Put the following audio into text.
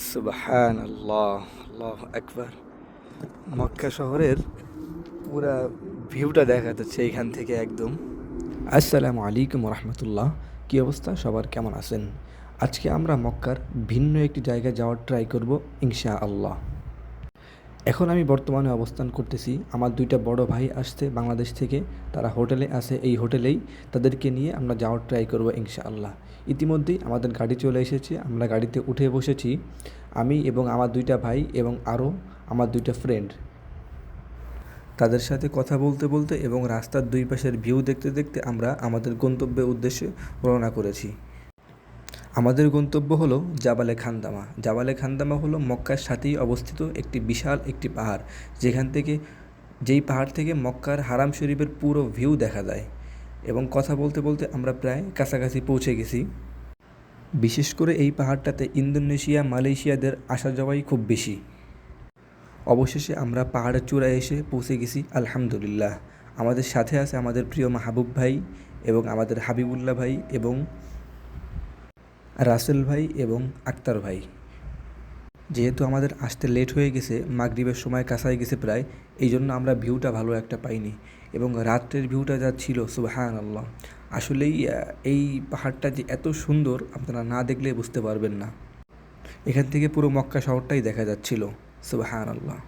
সুবহান আল্লাহ আল্লাহ একবার মক্কা শহরের পুরা ভিউটা দেখা যাচ্ছে এইখান থেকে একদম। আসসালামু আলাইকুম রহমতুল্লাহ কী অবস্থা? সবার কেমন আছেন? আজকে আমরা মক্কার ভিন্ন একটি জায়গায় যাওয়ার ট্রাই করব ইনশা আল্লাহ এখন আমি বর্তমানে অবস্থান করতেছি। আমার দুইটা বড় ভাই আসছে বাংলাদেশ থেকে। তারা হোটেলে আছে, এই হোটেলেই। তাদেরকে নিয়ে আমরা যাওয়ার ট্রাই করব ইনশাআল্লাহ। ইতিমধ্যেই আমাদের গাড়ি চলে এসেছে, আমরা গাড়িতে উঠে বসেছি। আমি এবং আমার দুইটা ভাই এবং আরও আমার দুইটা ফ্রেন্ড তাদের সাথে কথা বলতে বলতে এবং রাস্তার দুই পাশের ভিউ দেখতে দেখতে আমরা আমাদের গন্তব্যের উদ্দেশ্যে রওনা করেছি। আমাদের গন্তব্য হলো জাবালে খান্দামা। জাবালে খান্দামা হলো মক্কার সাথেই অবস্থিত একটি বিশাল একটি পাহাড়। যেখান থেকে, যেই পাহাড় থেকে মক্কার হারাম শরীফের পুরো ভিউ দেখা যায়। এবং কথা বলতে বলতে আমরা প্রায় কাছাকাছি পৌঁছে গেছি। বিশেষ করে এই পাহাড়টাতে ইন্দোনেশিয়া, মালয়েশিয়াদের আসা যাওয়াই খুব বেশি। অবশেষে আমরা পাহাড়ের চূড়ায় এসে পৌঁছে গেছি, আলহামদুলিল্লাহ। আমাদের সাথে আছে আমাদের প্রিয় মাহবুব ভাই এবং আমাদের হাবিবুল্লাহ ভাই এবং রাসেল ভাই এবং আক্তার ভাই। যেহেতু আমাদের আসতে লেট হয়ে গেছে, মাগরিবের সময় কাছাই গেছে প্রায় এই জন্য আমরা ভিউটা ভালো একটা পাইনি এবং রাত্রের ভিউটা যা ছিল সুবাহান আল্লাহ আসলেই এই পাহাড়টা যে এত সুন্দর, আপনারা না দেখলে বুঝতে পারবেন না। এখান থেকে পুরো মক্কা শহরটাই দেখা যাচ্ছিল সুবাহান আল্লাহ